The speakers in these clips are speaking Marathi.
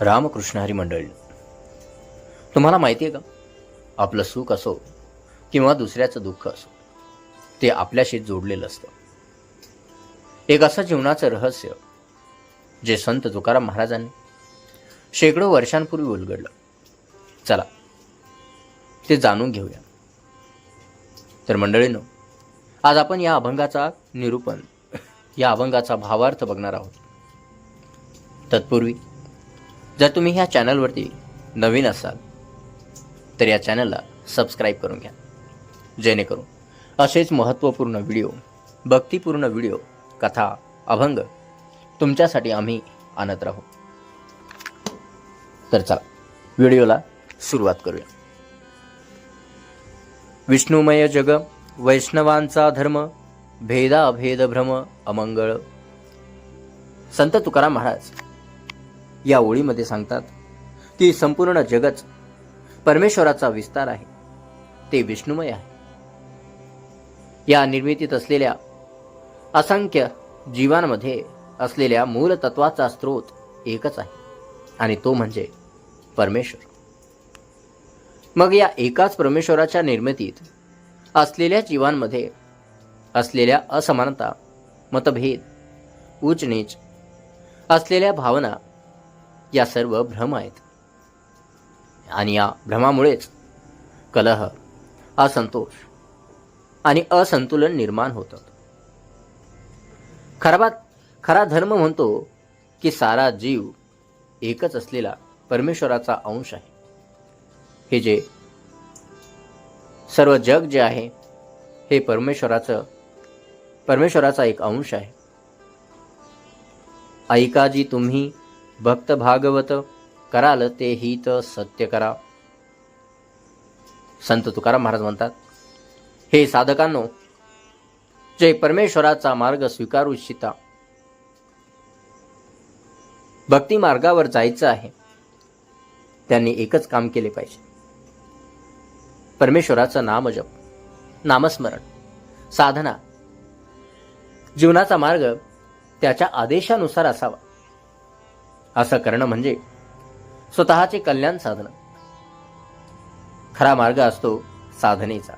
रामकृष्णहरी मंडळी. तुम्हाला माहिती आहे का? आपलं सुख असो किंवा दुसऱ्याचं दुःख असो ते आपल्याशी जोडलेलं असतं. एक असं जीवनाचं रहस्य जे संत तुकाराम महाराजांनी शेकडो वर्षांपूर्वी उलगडलं. चला ते जाणून घेऊया. तर मंडळींनो आज आपण या अभंगाचा निरूपण या अभंगाचा भावार्थ बघणार आहोत. तत्पूर्वी जर तुम्ही ह्या चॅनलवरती नवीन असाल तर या चॅनलला सबस्क्राईब करून घ्या. जेणेकरून असेच महत्त्वपूर्ण व्हिडिओ भक्तिपूर्ण व्हिडिओ कथा अभंग तुमच्यासाठी आम्ही आणत राहू. तर चला व्हिडिओला सुरुवात करूया. विष्णुमय जग वैष्णवांचा धर्म भेदा अभेद भ्रम अमंगळ. संत तुकाराम महाराज या ओळीमध्ये सांगतात की संपूर्ण जगच परमेश्वराचा विस्तार आहे. ते विष्णुमय आहे. या निर्मितीत असलेल्या असंख्य जीवांमध्ये असलेल्या मूल तत्वाचा स्रोत एकच आहे आणि तो म्हणजे परमेश्वर. मग या एकाच परमेश्वराच्या निर्मितीत असलेल्या जीवांमध्ये असलेल्या असमानता मतभेद उच्च नीच असलेल्या भावना या सर्व भ्रम आहेत. आणि या भ्रमामुळेच कलह असंतोष आणि असंतुलन निर्माण होतं. खराबात खरा धर्म म्हणतो की सारा जीव एकच असलेला परमेश्वराचा अंश आहे. हे जे सर्व जग जे आहे हे परमेश्वराचं परमेश्वराचा एक अंश आहे. ऐका जी तुम्ही भक्त भागवत कराल ते हित सत्य करा. संत तुकाराम महाराज म्हणतात हे साधकांनो जे परमेश्वराचा मार्ग स्वीकारू इच्छिता भक्ती मार्गावर जायचं आहे त्यांनी एकच काम केले पाहिजे. परमेश्वराचं नामजप नामस्मरण साधना. जीवनाचा मार्ग त्याच्या आदेशानुसार असावा. असं करणं म्हणजे स्वतःचे कल्याण साधणं. खरा मार्ग असतो साधनेचा.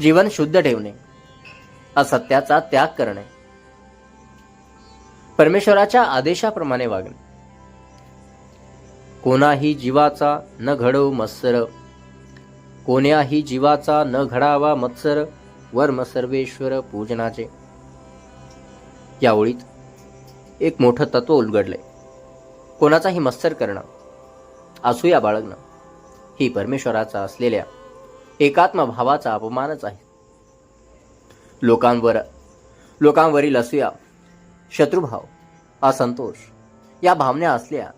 जीवन शुद्ध ठेवणे असत्याचा त्याग करणे. परमेश्वराच्या आदेशाप्रमाणे वागणे. कोणाही जीवाचा न घडव मत्सर कोण्याही जीवाचा न घडावा मत्सर वर्म सर्वेश्वर पूजनाचे. या ओळीत एक मोठं तत्व उलगडलंय. कोणाचाही मत्सर करणं असूया बाळगणं ही परमेश्वराचा असलेल्या एकात्म भावाचा अपमानच आहे. लोकांवर लोकांवरील असूया शत्रुभाव असंतोष या भावना असल्या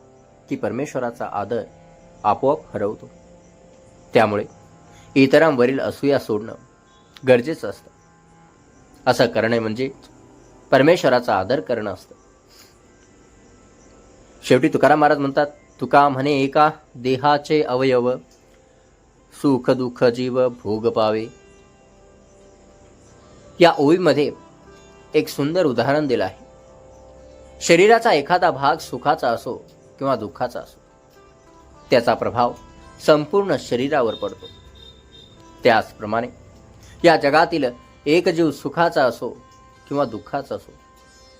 की परमेश्वराचा आदर आपोआप हरवतो. त्यामुळे इतरांवरील असूया सोडणं गरजेचं असतं. असं करणे म्हणजे परमेश्वराचा आदर करणं असतं. शेवटी तुकाराम महाराज म्हणतात तुका म्हणे एका देहाचे अवयव सुख दुःख जीव भोग पावे. या ओळीमध्ये एक सुंदर उदाहरण दिलं आहे. शरीराचा एखादा भाग सुखाचा असो किंवा दुःखाचा असो त्याचा प्रभाव संपूर्ण शरीरावर पडतो. त्याचप्रमाणे या जगातील एक जीव सुखाचा असो किंवा दुःखाचा असो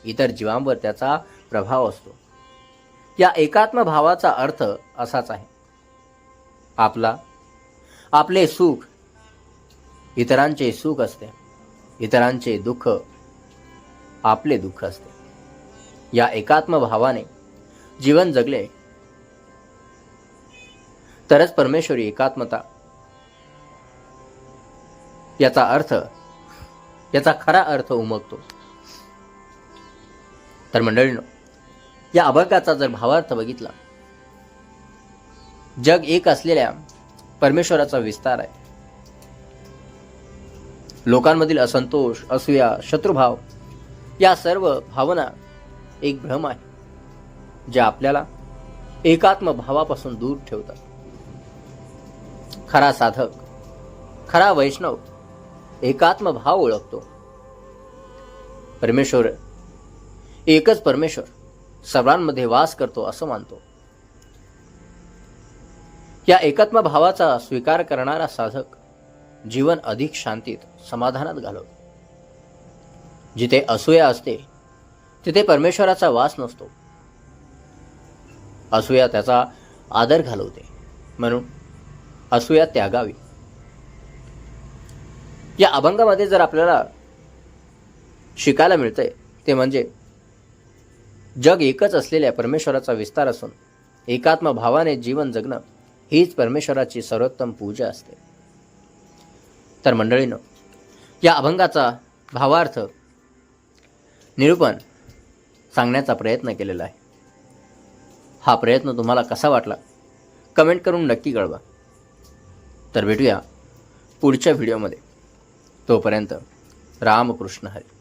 इतर जीवांवर त्याचा प्रभाव असतो. या एकात्म भावाचा अर्थ असाच आहे. आपला आपले सुख इतरांचे सुख असते. इतरांचे दुःख आपले दुःख असते. या एकात्म भावाने जीवन जगले तरच परमेश्वरी एकात्मता. याचा अर्थ याचा खरा अर्थ उमगतो. तर मंडळीनो या अभंगाचा जर भावार्थ बघितला जग एक असलेल्या परमेश्वराचा विस्तार आहे. लोकांमधील असंतोष असूया शत्रुभाव या सर्व भावना एक भ्रम आहे जे आपल्याला एकात्म भावापासून दूर ठेवतात. खरा साधक खरा वैष्णव एकात्म भाव ओळखतो. परमेश्वर एकच परमेश्वर. सर्वांमध्ये वास करतो असं मानतो. या एकात्म भावाचा स्वीकार करणारा साधक जीवन अधिक शांतीत समाधानात घालवतो. जिथे असूया असते तिथे परमेश्वराचा वास नसतो. असूया त्याचा आदर घालवते. म्हणून असूया त्यागावी. या अभंगामध्ये जर आपल्याला शिकायला मिळतंय ते म्हणजे जग एकच असलेल्या परमेश्वराचा विस्तार असून एकात्म भावाने जीवन जगणं हीच परमेश्वराची सर्वोत्तम पूजा असते. तर मंडळीनं या अभंगाचा भावार्थ निरूपण सांगण्याचा प्रयत्न केलेला आहे. हा प्रयत्न तुम्हाला कसा वाटला? कमेंट करून नक्की कळवा. तर भेटूया पुढच्या व्हिडिओमध्ये. तोपर्यंत रामकृष्ण हरी.